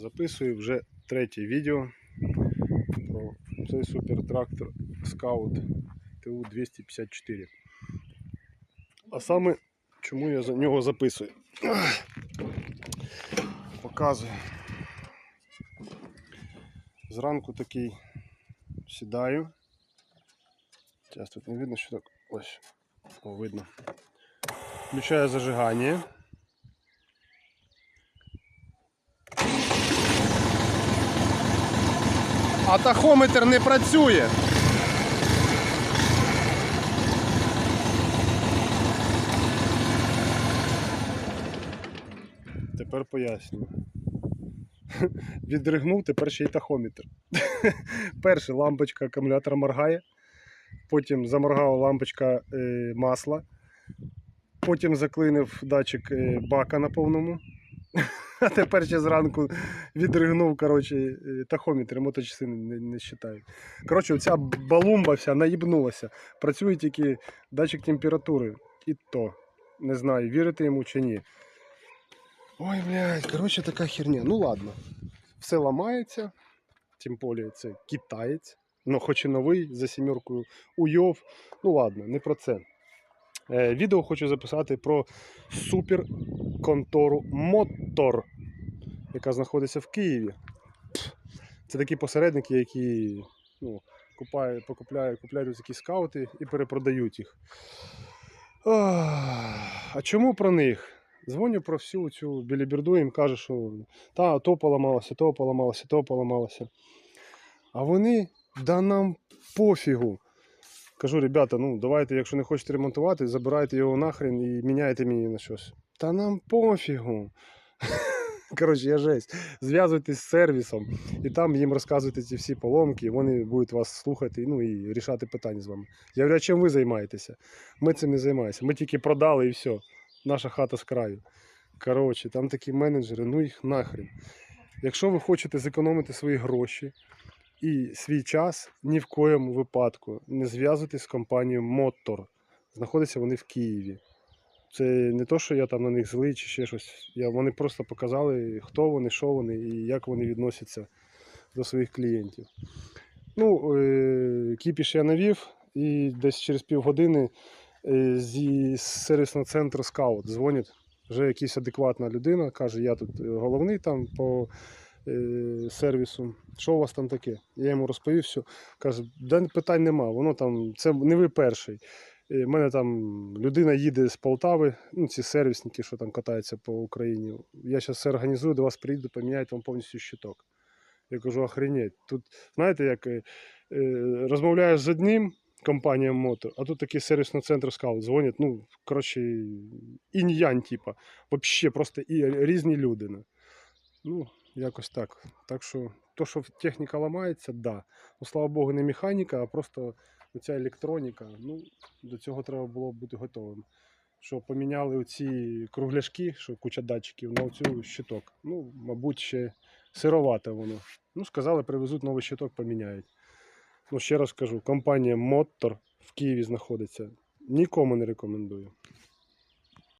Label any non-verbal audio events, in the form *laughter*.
Записую вже третє відео про цей супертрактор Scout ТУ-254. А саме, чому я за нього записую? Показую. Зранку такий сідаю. Зараз тут не видно, що так. Ось. О, видно. Включаю зажигання. А тахометр не працює. Тепер пояснюю. *laughs* Відригнув, тепер ще й тахометр. *laughs* Перше лампочка акумулятора моргає, потім заморгала лампочка е, масла, потім заклинив датчик е, бака на повному. *laughs* А *laughs* тепер ще зранку відригнув коротше, тахометр, моточаси не, не, не вважають. Коротше, ця балумба вся наїбнулася. Працює тільки датчик температури. І то. Не знаю, вірити йому чи ні. Ой, блядь, коротше, така херня. Ну ладно. Все ламається. Тим полі це китаєць. Ну, хоч і новий за сімеркою уйов. Ну ладно, не про це. Е, відео хочу записати про суперконтору Мотор, яка знаходиться в Києві. Це такі посередники, які ну, купають, покупляють, купляють такі скаути і перепродають їх. А чому про них? Дзвоню про всю цю біліберду, їм кажу, що та, то поламалося, то поламалося, то поламалося. А вони, да нам пофігу. Кажу, ребята, ну давайте, якщо не хочете ремонтувати, забирайте його нахрен і міняйте мені на щось. Та нам пофігу. *laughs* Коротше, я жесть. Зв'язуйтесь з сервісом і там їм розказуйте ці всі поломки, вони будуть вас слухати ну, і рішати питання з вами. Я говорю, а чим ви займаєтеся? Ми цим не займаємося. Ми тільки продали і все. Наша хата з краю. Коротше, там такі менеджери, ну їх нахрен. Якщо ви хочете зекономити свої гроші і свій час, ні в коєму випадку не зв'язуйтесь з компанією Мотор. Знаходяться вони в Києві. Це не то, що я там на них злий чи ще щось. Я, вони просто показали, хто вони, що вони і як вони відносяться до своїх клієнтів. Ну, е, кіпіш я навів, і десь через півгодини е, зі сервісного центру Скаут дзвонять. Вже якась адекватна людина каже, я тут е, головний там по сервісу. Що у вас там таке? Я йому розповів все. Каже, да питань нема, воно там, це не ви перший. У мене там людина їде з Полтави, ну ці сервісники, що там катаються по Україні. Я зараз все організую, до вас приїду, поміняють вам повністю щиток. Я кажу, охренеть. Тут, знаєте, як е, е, розмовляєш з одним компанією мотор, а тут такий сервісний центр скаут дзвонять. Ну, коротше, інь-янь, типа. Вообще просто і різні люди. ну. Якось так. Так що, то, що техніка ламається, да. Ну, слава Богу, не механіка, а просто оця електроніка. Ну, до цього треба було бути готовим. Що поміняли оці кругляшки, що куча датчиків, на оцю щиток. Ну, мабуть, ще сировате воно. Ну, сказали, привезуть новий щиток, поміняють. Ну, ще раз кажу, компанія Мотор в Києві знаходиться. Нікому не рекомендую.